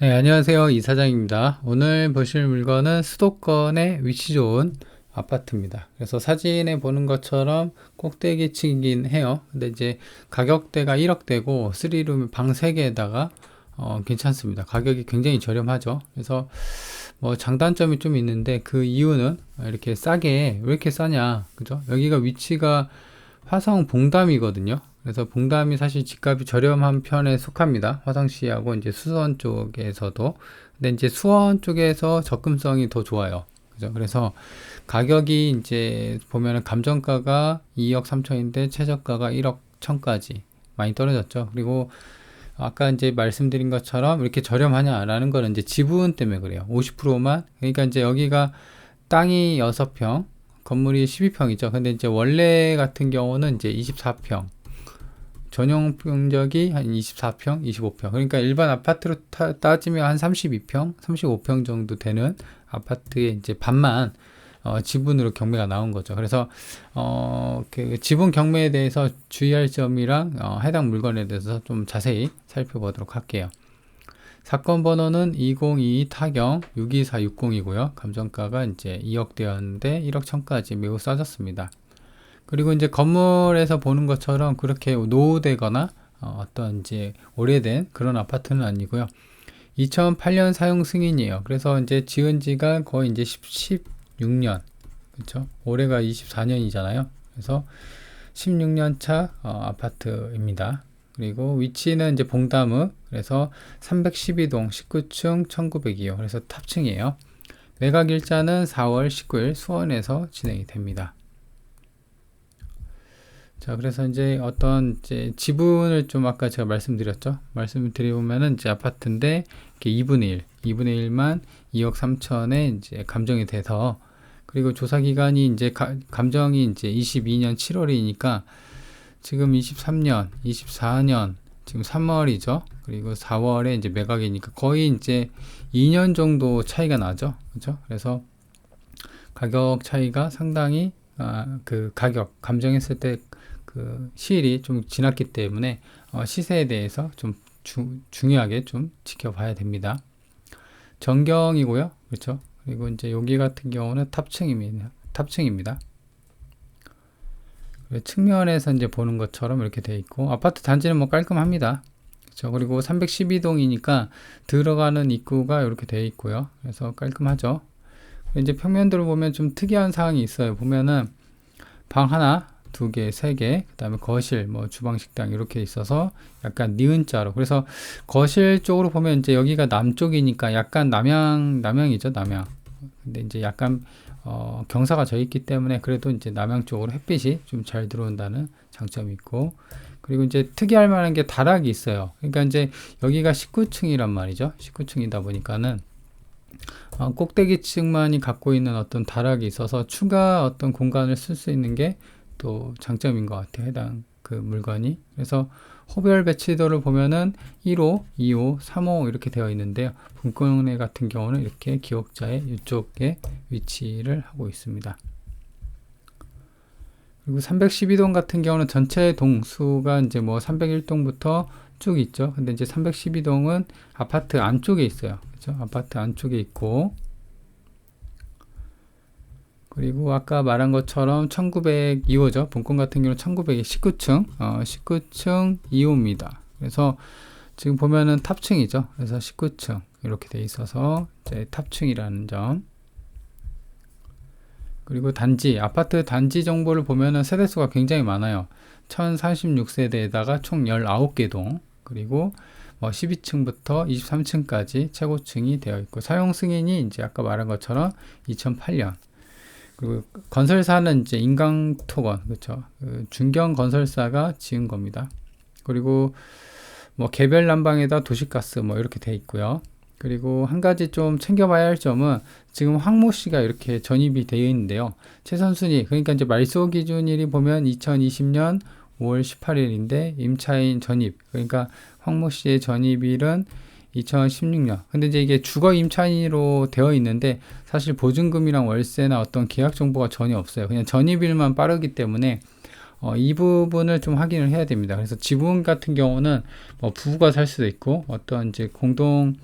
네, 안녕하세요. 이사장입니다. 오늘 보실 물건은 수도권에 위치 좋은 아파트입니다. 그래서 사진에 보는 것처럼 꼭대기층이긴 해요. 근데 이제 가격대가 1억대고 3룸 방 3개에다가 어, 괜찮습니다. 가격이 굉장히 저렴하죠. 그래서 뭐 장단점이 좀 있는데 그 이유는 이렇게 싸게 왜 이렇게 싸냐 그죠? 여기가 위치가 화성 봉담이거든요. 그래서 봉담이 사실 집값이 저렴한 편에 속합니다. 화성시하고 이제 수원 쪽에서도. 근데 이제 수원 쪽에서 접근성이 더 좋아요. 그죠? 그래서 가격이 이제 보면은 감정가가 2억 3천인데 최저가가 1억 1천까지 많이 떨어졌죠. 그리고 아까 이제 말씀드린 것처럼 이렇게 저렴하냐라는 거는 이제 지분 때문에 그래요. 50%만. 그러니까 이제 여기가 땅이 6평, 건물이 12평이죠. 근데 이제 원래 같은 경우는 이제 24평. 전용 면적이 한 24평, 25평. 그러니까 일반 아파트로 타, 따지면 한 32평, 35평 정도 되는 아파트의 이제 반만 어, 지분으로 경매가 나온 거죠. 그래서 어, 그 지분 경매에 대해서 주의할 점이랑 어, 해당 물건에 대해서 좀 자세히 살펴보도록 할게요. 사건 번호는 2022 타경 62460이고요. 감정가가 이제 2억 대였는데 1억 1000까지 매우 싸졌습니다. 그리고 이제 건물에서 보는 것처럼 그렇게 노후되거나 어, 떤 이제 오래된 그런 아파트는 아니고요. 2008년 사용 승인이에요. 그래서 이제 지은 지가 거의 이제 10, 16년. 그렇죠? 올해가 24년이잖아요. 그래서 16년 차 어, 아파트입니다. 그리고 위치는 이제 봉담읍. 그래서 312동 19층 1900이요. 그래서 탑층이에요. 매각 일자는 4월 19일 수원에서 진행이 됩니다. 자, 그래서 이제 어떤 이제 지분을 좀 아까 제가 말씀드렸죠. 말씀을 드리면은 이제 아파트인데 이렇게 2분의 1, 2분의 1만 2억 3천에 이제 감정이 돼서 그리고 조사 기간이 이제 가, 감정이 이제 22년 7월이니까 지금 23년, 24년 지금 3월이죠. 그리고 4월에 이제 매각이니까 거의 이제 2년 정도 차이가 나죠. 그렇죠? 그래서 가격 차이가 상당히 아, 그 가격 감정했을 때 그 시일이 좀 지났기 때문에 어, 시세에 대해서 좀 주, 중요하게 좀 지켜봐야 됩니다. 전경이고요. 그렇죠? 그리고 이제 여기 같은 경우는 탑층입니다. 탑층입니다. 측면에서 이제 보는 것처럼 이렇게 돼 있고 아파트 단지는 뭐 깔끔합니다. 그렇죠? 그리고 312동이니까 들어가는 입구가 이렇게 돼 있고요. 그래서 깔끔하죠. 이제 평면들을 보면 좀 특이한 사항이 있어요. 보면은 방 하나, 두 개, 세 개, 그 다음에 거실, 뭐 주방, 식당 이렇게 있어서 약간 니은 자로. 그래서 거실 쪽으로 보면 이제 여기가 남쪽이니까 약간 남향, 남향이죠, 남향. 근데 이제 약간 어, 경사가 져 있기 때문에 그래도 이제 남향 쪽으로 햇빛이 좀 잘 들어온다는 장점이 있고 그리고 이제 특이할 만한 게 다락이 있어요. 그러니까 이제 여기가 19층이란 말이죠. 19층이다 보니까는 어, 꼭대기층만이 갖고 있는 어떤 다락이 있어서 추가 어떤 공간을 쓸 수 있는 게 또 장점인 것 같아요. 해당 그 물건이. 그래서 호별 배치도를 보면은 1호, 2호, 3호 이렇게 되어 있는데요. 분권회 같은 경우는 이렇게 기억자의 이쪽에 위치를 하고 있습니다. 그리고 312동 같은 경우는 전체 동수가 이제 뭐 301동부터 쭉 있죠. 근데 이제 312동은 아파트 안쪽에 있어요. 그렇죠? 아파트 안쪽에 있고 그리고 아까 말한 것처럼 1902호죠. 본권 같은 경우는 1900에 19층, 어, 19층 2호입니다. 그래서 지금 보면은 탑층이죠. 그래서 19층 이렇게 돼 있어서 이제 탑층이라는 점. 그리고 단지, 아파트 단지 정보를 보면은 세대수가 굉장히 많아요. 1036세대에다가 총 19개 동, 그리고 뭐 12층부터 23층까지 최고층이 되어 있고, 사용 승인이 이제 아까 말한 것처럼 2008년, 그리고 건설사는 이제 인강토건 그렇죠. 그 중견 건설사가 지은 겁니다. 그리고 뭐 개별 난방에다 도시가스 뭐 이렇게 돼 있고요. 그리고 한 가지 좀 챙겨봐야 할 점은 지금 황모 씨가 이렇게 전입이 되어 있는데요. 최선 순위 그러니까 이제 말소 기준일이 보면 2020년 5월 18일인데 임차인 전입 그러니까 황모 씨의 전입일은 2016년. 근데 이제 이게 주거 임차인으로 되어 있는데 사실 보증금이랑 월세나 어떤 계약 정보가 전혀 없어요. 그냥 전입일만 빠르기 때문에 어, 이 부분을 좀 확인을 해야 됩니다. 그래서 지분 같은 경우는 뭐 부부가 살 수도 있고 어떤 이제 공동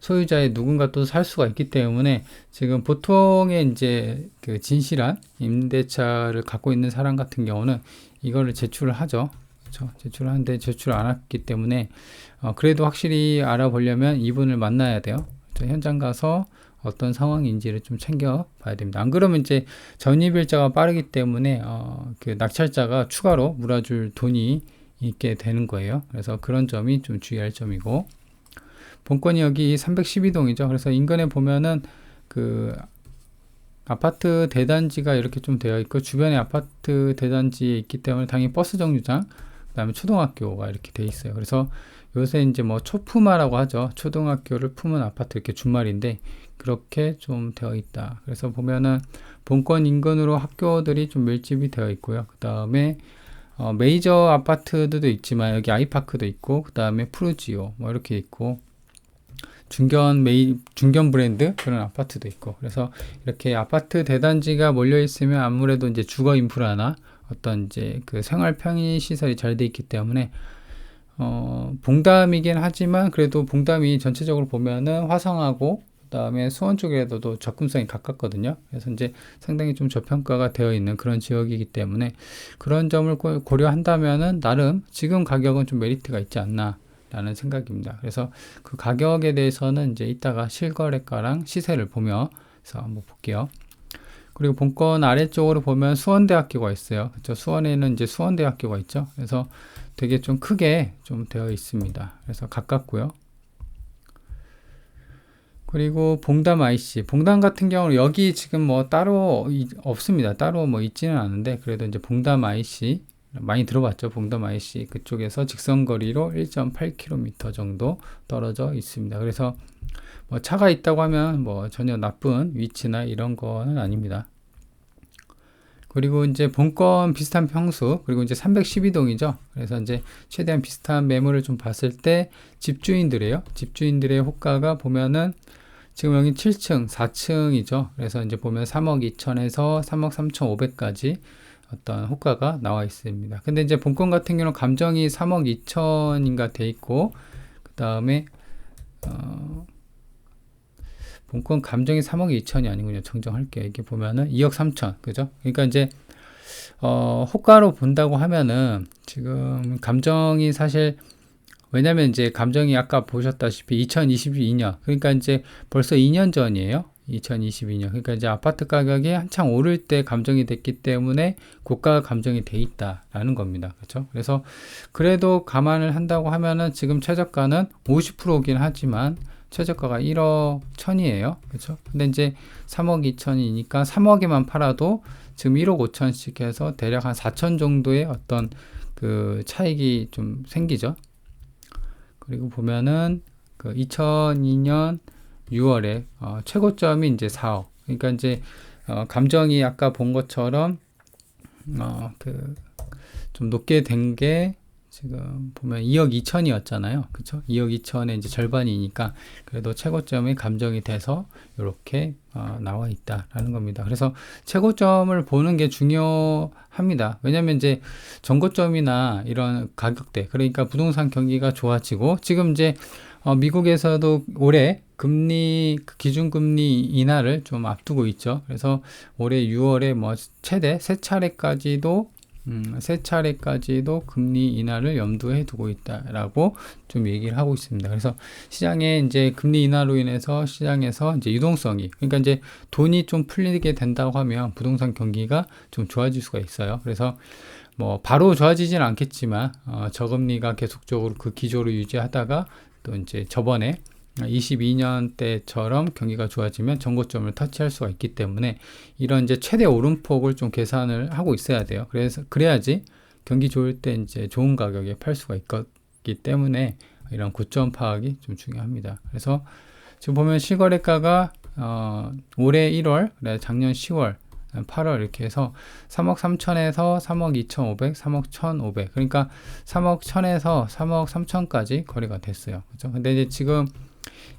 소유자의 누군가 또 살 수가 있기 때문에 지금 보통의 이제 그 진실한 임대차를 갖고 있는 사람 같은 경우는 이거를 제출을 하죠. 그렇죠? 제출을 하는데 제출 안 했기 때문에 어, 그래도 확실히 알아보려면 이분을 만나야 돼요. 그렇죠? 현장 가서 어떤 상황인지를 좀 챙겨 봐야 됩니다. 안 그러면 이제 전입일자가 빠르기 때문에 어, 그 낙찰자가 추가로 물어줄 돈이 있게 되는 거예요. 그래서 그런 점이 좀 주의할 점이고 본건이 여기 312동이죠. 그래서 인근에 보면은 그 아파트 대단지가 이렇게 좀 되어 있고 주변에 아파트 대단지에 있기 때문에 당연히 버스 정류장 그다음에 초등학교가 이렇게 돼 있어요. 그래서 요새 이제 뭐 초품화라고 하죠. 초등학교를 품은 아파트 이렇게 준말인데 그렇게 좀 되어 있다. 그래서 보면은 본권 인근으로 학교들이 좀 밀집이 되어 있고요. 그 다음에 어, 메이저 아파트들도 있지만 여기 아이파크도 있고 그 다음에 푸르지오 뭐 이렇게 있고 중견 메이 중견 브랜드 그런 아파트도 있고 그래서 이렇게 아파트 대단지가 몰려 있으면 아무래도 이제 주거 인프라나 어떤 이제 그 생활 편의 시설이 잘 돼 있기 때문에 어 봉담이긴 하지만 그래도 봉담이 전체적으로 보면은 화성하고 그다음에 수원 쪽에도 접근성이 가깝거든요. 그래서 이제 상당히 좀 저평가가 되어 있는 그런 지역이기 때문에 그런 점을 고려한다면은 나름 지금 가격은 좀 메리트가 있지 않나 라는 생각입니다. 그래서 그 가격에 대해서는 이제 이따가 실거래가랑 시세를 보며 서 한번 볼게요. 그리고 본건 아래쪽으로 보면 수원대학교가 있어요. 그렇죠? 수원에는 이제 수원대학교가 있죠. 그래서 되게 좀 크게 좀 되어 있습니다. 그래서 가깝고요. 그리고 봉담 IC, 봉담 같은 경우는 여기 지금 뭐 따로 없습니다. 따로 뭐 있지는 않은데 그래도 이제 봉담 IC 많이 들어봤죠. 봉담 IC 그쪽에서 직선 거리로 1.8km 정도 떨어져 있습니다. 그래서 뭐 차가 있다고 하면 뭐 전혀 나쁜 위치나 이런 거는 아닙니다. 그리고 이제 본건 비슷한 평수 그리고 이제 312동이죠. 그래서 이제 최대한 비슷한 매물을 좀 봤을 때 집주인들이에요. 집주인들의 호가가 보면은 지금 여기 7층, 4층이죠. 그래서 이제 보면 3억 2천에서 3억 3천 5백까지 어떤 호가가 나와 있습니다. 근데 이제 본건 같은 경우는 감정이 3억 2천인가 돼 있고 그 다음에 어, 본건 감정이 3억 2천이 아니군요. 정정할게요. 이게 보면은 2억 3천 그죠? 그러니까 이제 어, 호가로 본다고 하면은 지금 감정이 사실 왜냐면 이제 감정이 아까 보셨다시피 2022년 그러니까 이제 벌써 2년 전이에요. 2022년. 그러니까 이제 아파트 가격이 한창 오를 때 감정이 됐기 때문에 고가 감정이 돼 있다라는 겁니다. 그렇죠? 그래서 그래도 감안을 한다고 하면은 지금 최저가는 50%긴 하지만 최저가가 1억 1000이에요. 그렇죠? 근데 이제 3억 2천이니까 3억에만 팔아도 지금 1억 5천씩 해서 대략 한 4천 정도의 어떤 그 차익이 좀 생기죠. 그리고 보면은 그 2002년 6월에 어, 최고점이 이제 4억. 그러니까 이제 어, 감정이 아까 본 것처럼 어, 그 좀 높게 된게 지금 보면 2억 2천이었잖아요. 그쵸? 2억 2천의 이제 절반이니까 그래도 최고점이 감정이 돼서 이렇게 어, 나와 있다라는 겁니다. 그래서 최고점을 보는 게 중요합니다. 왜냐면 이제 전고점이나 이런 가격대, 그러니까 부동산 경기가 좋아지고 지금 이제 어, 미국에서도 올해 금리 그 기준금리 인하를 좀 앞두고 있죠. 그래서 올해 6월에 뭐 최대 세 차례까지도 음, 세 차례까지도 금리 인하를 염두에 두고 있다라고 좀 얘기를 하고 있습니다. 그래서 시장에 이제 금리 인하로 인해서 시장에서 이제 유동성이 그러니까 이제 돈이 좀 풀리게 된다고 하면 부동산 경기가 좀 좋아질 수가 있어요. 그래서 뭐 바로 좋아지지는 않겠지만 어, 저금리가 계속적으로 그 기조를 유지하다가 또 이제 저번에 22년 때처럼 경기가 좋아지면 정고점을 터치할 수가 있기 때문에 이런 이제 최대 오름폭을 좀 계산을 하고 있어야 돼요. 그래서 그래야지 경기 좋을 때 이제 좋은 가격에 팔 수가 있기 때문에 이런 고점 파악이 좀 중요합니다. 그래서 지금 보면 실거래가가 어, 올해 1월, 작년 10월 8월 이렇게 해서 3억 3천에서 3억 2,500, 3억 1,500. 그러니까 3억 1,000에서 3억 3천까지 거래가 됐어요. 그죠? 근데 이제 지금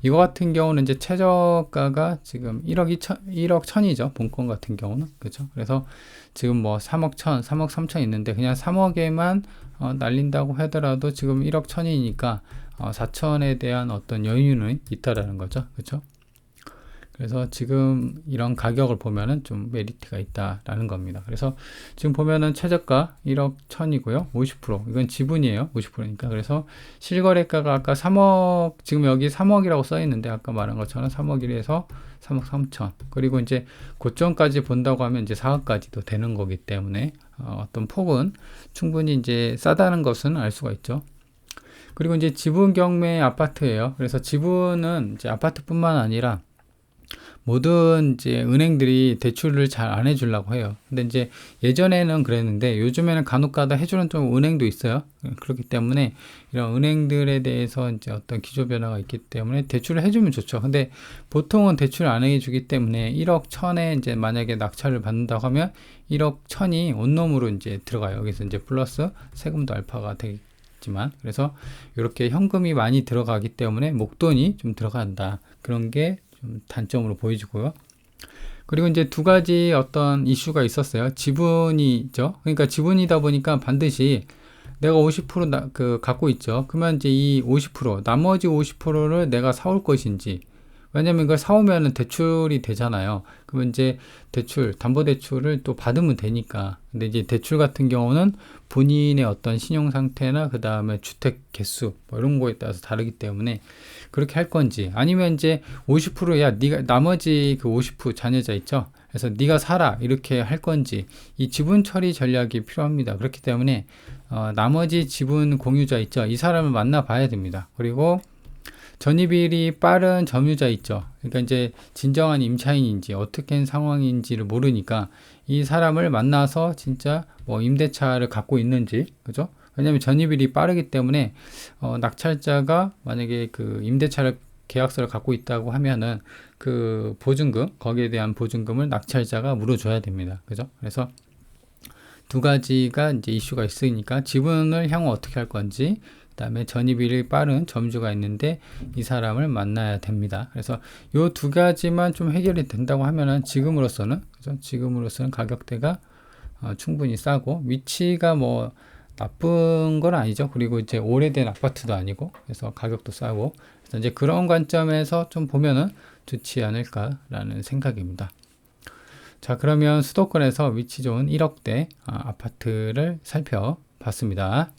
이거 같은 경우는 이제 최저가가 지금 1억 2천, 1억 1천이죠. 본권 같은 경우는. 그죠? 그래서 지금 뭐 3억 1천, 3억 3천 있는데 그냥 3억에만 어, 날린다고 하더라도 지금 1억 1천이니까 어, 4천에 대한 어떤 여유는 있다라는 거죠. 그렇죠? 그래서 지금 이런 가격을 보면은 좀 메리트가 있다라는 겁니다. 그래서 지금 보면은 최저가 1억 1000이고요. 50% 이건 지분이에요. 50%니까. 그래서 실거래가가 아까 3억 지금 여기 3억이라고 써 있는데 아까 말한 것처럼 3억 1에서 3억 3천. 그리고 이제 고점까지 본다고 하면 이제 4억까지도 되는 거기 때문에 어, 어떤 폭은 충분히 이제 싸다는 것은 알 수가 있죠. 그리고 이제 지분 경매 아파트예요. 그래서 지분은 이제 아파트뿐만 아니라 모든 이제 은행들이 대출을 잘 안 해주려고 해요. 근데 이제 예전에는 그랬는데 요즘에는 간혹가다 해주는 좀 은행도 있어요. 그렇기 때문에 이런 은행들에 대해서 이제 어떤 기조 변화가 있기 때문에 대출을 해주면 좋죠. 근데 보통은 대출을 안 해주기 때문에 1억 천에 이제 만약에 낙찰을 받는다고 하면 1억 천이 온놈으로 이제 들어가요. 여기서 이제 플러스 세금도 알파가 되겠지만 그래서 이렇게 현금이 많이 들어가기 때문에 목돈이 좀 들어간다. 그런 게 좀 단점으로 보여지고요. 그리고 이제 두 가지 어떤 이슈가 있었어요. 지분이죠. 그러니까 지분이다 보니까 반드시 내가 50% 나, 그 갖고 있죠. 그러면 이제 이 50% 나머지 50%를 내가 사올 것인지 왜냐면 이걸 사오면은 대출이 되잖아요. 그러면 이제 대출, 담보대출을 또 받으면 되니까. 근데 이제 대출 같은 경우는 본인의 어떤 신용 상태나 그 다음에 주택 개수 뭐 이런 거에 따라서 다르기 때문에 그렇게 할 건지 아니면 이제 50%야 네가 나머지 그 50% 자녀자 있죠. 그래서 네가 살아 이렇게 할 건지 이 지분 처리 전략이 필요합니다. 그렇기 때문에 어, 나머지 지분 공유자 있죠. 이 사람을 만나 봐야 됩니다. 그리고 전입일이 빠른 점유자 있죠. 그러니까 이제 진정한 임차인인지 어떻게 한 상황인지를 모르니까 이 사람을 만나서 진짜 뭐 임대차를 갖고 있는지 그죠? 왜냐하면 전입일이 빠르기 때문에 어, 낙찰자가 만약에 그 임대차를 계약서를 갖고 있다고 하면은 그 보증금 거기에 대한 보증금을 낙찰자가 물어줘야 됩니다. 그죠? 그래서 두 가지가 이제 이슈가 있으니까 지분을 향후 어떻게 할 건지 그다음에 전입일이 빠른 점주가 있는데 이 사람을 만나야 됩니다. 그래서 요 두 가지만 좀 해결이 된다고 하면은 지금으로서는 그죠? 지금으로서는 가격대가 어, 충분히 싸고 위치가 뭐 나쁜 건 아니죠. 그리고 이제 오래된 아파트도 아니고 그래서 가격도 싸고 그래서 이제 그런 관점에서 좀 보면은 좋지 않을까라는 생각입니다. 자 그러면 수도권에서 위치 좋은 1억대 아, 아파트를 살펴봤습니다.